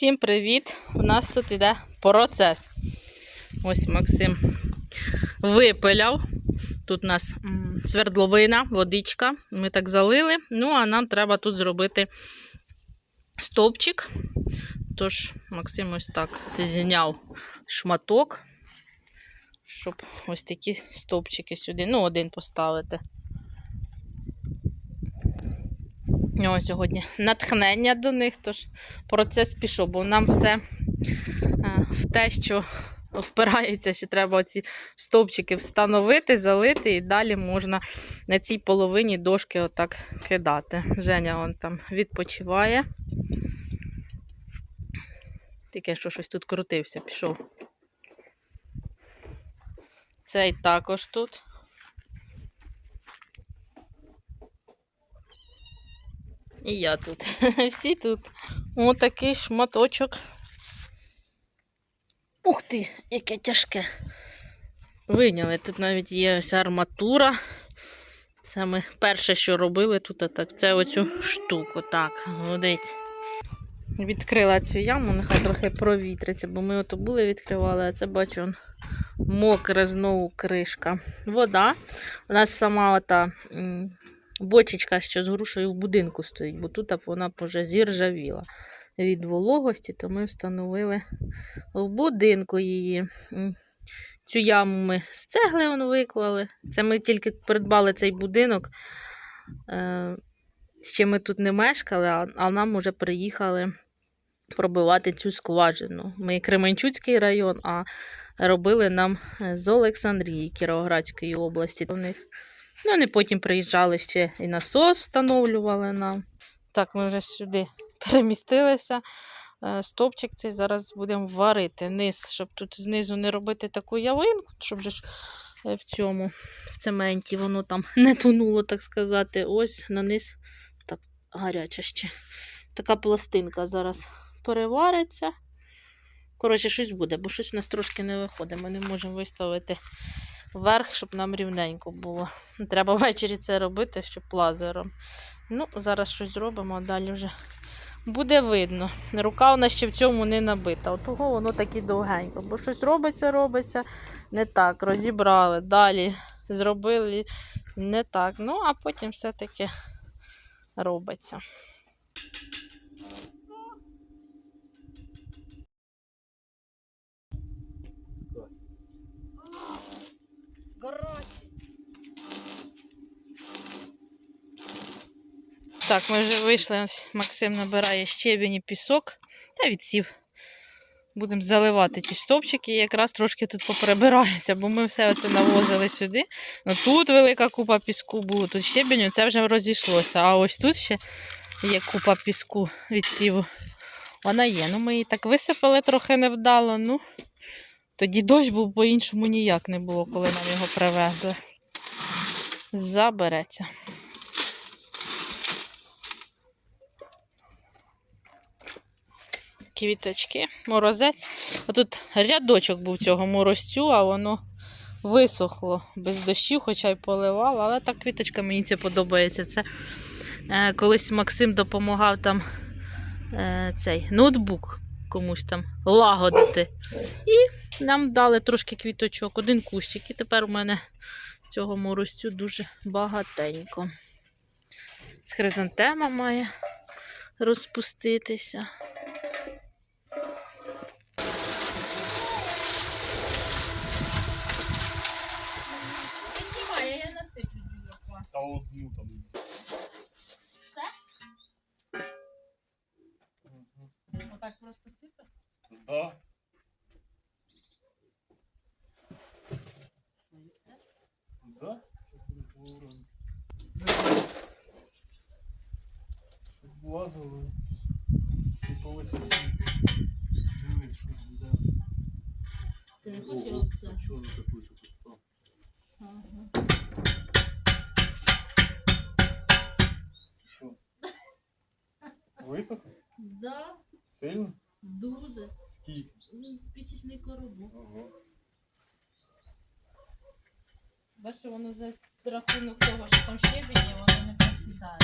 Всім привіт! У нас тут іде процес. Ось Максим випиляв. Тут у нас свердловина, водичка. Ми так залили. Ну, а нам треба тут зробити стовпчик. Тож Максим ось так зняв шматок, щоб ось такі стовпчики сюди. Ну, один поставити. У нього сьогодні натхнення до них, тож процес пішов, бо нам все е, в те, що впирається, що треба ці стовпчики встановити, залити, і далі можна на цій половині дошки отак кидати. Женя он там відпочиває. Тільки що щось тут крутився, пішов. Цей також тут. І я тут. Всі тут. Отакий шматочок. Ух ти, яке тяжке. Виняли. Тут навіть є ось арматура. Це ми перше, що робили тут, так, це оцю штуку. Так, годить. Відкрила цю яму, нехай трохи провітриться, бо ми ото були відкривали, а це бачу мокра знову кришка. Вода. У нас сама ота бочечка, що з грушею в будинку стоїть, бо тут вона вже зіржавіла від вологості, то ми встановили в будинку її. Цю яму ми з цегли виклали. Це ми тільки придбали цей будинок. Ще ми тут не мешкали, а нам вже приїхали пробивати цю скважину. Ми Кременчуцький район, а робили нам з Олександрії Кіровоградської області. У них Ну, вони потім приїжджали ще і насос встановлювали нам. Так, ми вже сюди перемістилися. Е, Стопчик цей зараз будемо варити низ, щоб тут знизу не робити таку ялинку, щоб ж е, в цьому в цементі воно там не тонуло, так сказати. Ось на низ так гаряча ще. Така пластинка зараз перевариться. Коротше, щось буде, бо щось у нас трошки не виходить. Ми не можемо виставити вверх, щоб нам рівненько було. Треба ввечері це робити, щоб лазером. Ну, зараз щось зробимо, а далі вже буде видно. Рука у нас ще в цьому не набита. От того воно так і довгенько. Бо щось робиться, робиться не так. Розібрали, далі зробили не так. Ну, а потім все-таки робиться. Так, ми вже вийшли. Ось Максим набирає щебінь і пісок та відсів. Будемо заливати ті стовпчики і якраз трошки тут поприбирається, бо ми все це навозили сюди. Ну, тут велика купа піску було, тут щебінь, це вже розійшлося. А ось тут ще є купа піску відсіву. Вона є. Ну, ми її так висипали трохи невдало. Ну, тоді дощ був по-іншому ніяк не було, коли нам його привезли. Забереться. Квіточки, морозець. А тут рядочок був цього морозцю, а воно висохло без дощів, хоча й поливало. Але так квіточка мені це подобається. Це е, колись Максим допомагав там е, цей ноутбук комусь там лагодити. І нам дали трошки квіточок, один кущик. І тепер у мене цього морозцю дуже багатенько. З хризантема має розпуститися. Та одну там. Отак просто сипати? Да. Да? Влазили і по висоті. Дивись, що буде. Ти не хочеш? Чого не таку цю? Ага. Високо? Да, Сильно? дуже. Скільки? Ну, Спічечний коробок. Ага. Бачиш, воно за рахунок того, що там щебінь, є, воно не просідає.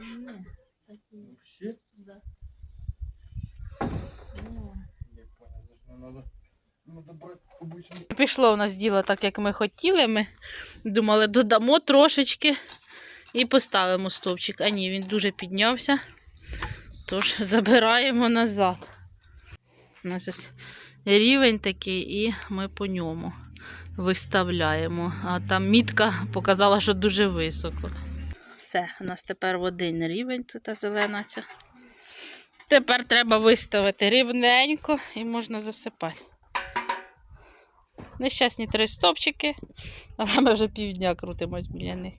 Ні. Вообще? Да. Я понял, нам надо, надо брать обычный. Пішло у нас діло так, як ми хотіли. Ми думали, додамо трошечки і поставимо стовпчик. А ні, він дуже піднявся. Тож забираємо назад. У нас ось рівень такий, і ми по ньому виставляємо. А там мітка показала, що дуже високо. Все, у нас тепер один рівень тут зелена ця. Тепер треба виставити рівненько і можна засипати. Нещасні три стопчики, але ми вже півдня крутимось біля них.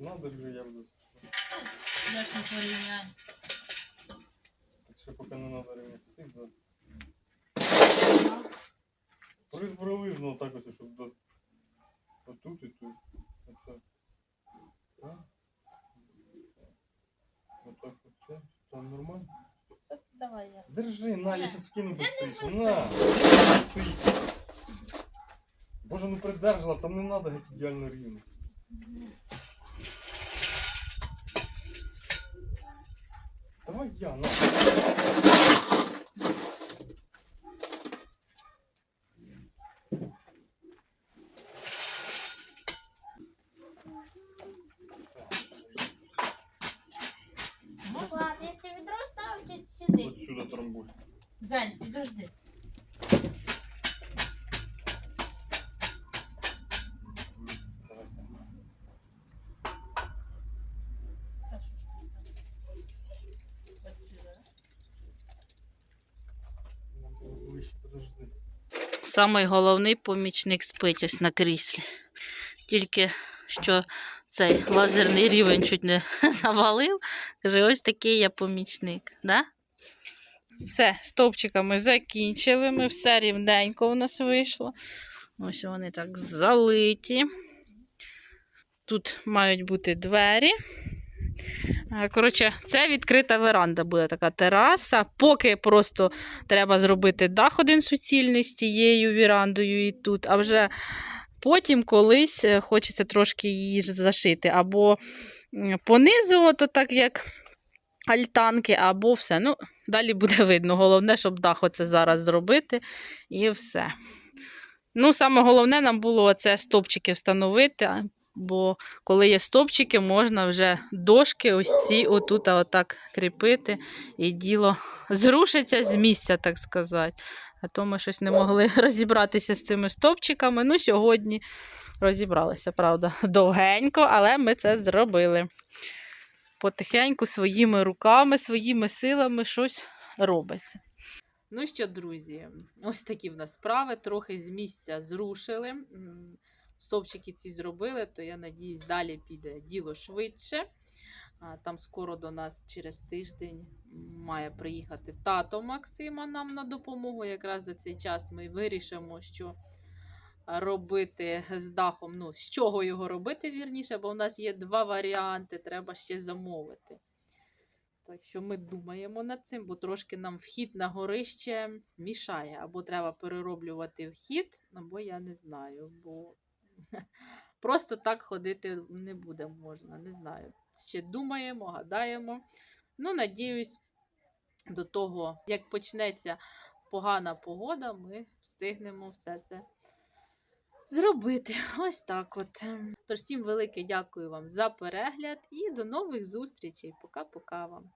Надо же, я буду. Не порівняємо? Так что пока не надо ремонт цих, да. Приз прилизно так ось, щоб до... Отут і тут. Отак. Так. Отак оце. Там нормально? Давай я. Держи, на, я сейчас вкину быстрее. На! Стоїть. Боже, ну придержала, там не надо геть ідеально рівно. Давай я, на. Влад, если ведро ставить сюда трамбуй. Жень, підожди. Самий головний помічник спить ось на кріслі. Тільки що цей лазерний рівень чуть не завалив. Каже, ось такий я помічник. Да? Все, стовпчиками закінчили. Ми все рівненько у нас вийшло. Ось вони так залиті. Тут мають бути двері. Коротше, це відкрита веранда буде така тераса. Поки просто треба зробити дах один суцільний з тією вірандою і тут, а вже потім колись е, хочеться трошки її зашити. Або понизу, то так як альтанки, або все. Ну, далі буде видно. Головне, щоб дах оце зараз зробити, і все. Ну, саме головне нам було оце стопчики встановити. Бо коли є стопчики, можна вже дошки ось ці отут отак кріпити, і діло зрушиться з місця, так сказати. А то ми щось не могли розібратися з цими стопчиками. Ну, сьогодні розібралися, правда, довгенько, але ми це зробили. Потихеньку своїми руками, своїми силами щось робиться. Ну що, друзі, ось такі в нас справи. Трохи з місця зрушили. Стовпчики ці зробили, то я надіюсь, далі піде діло швидше. Там скоро до нас через тиждень має приїхати тато Максима нам на допомогу. Якраз за цей час ми вирішимо, що робити з дахом. Ну, з чого його робити, вірніше, бо в нас є два варіанти, треба ще замовити. Так що ми думаємо над цим, бо трошки нам вхід на горище мішає. Або треба перероблювати вхід, або я не знаю, бо просто так ходити не буде можна, не знаю. Ще думаємо, гадаємо. Ну, надіюсь, до того, як почнеться погана погода, ми встигнемо все це зробити. Ось так от. Тож всім велике дякую вам за перегляд і до нових зустрічей. Пока-пока вам.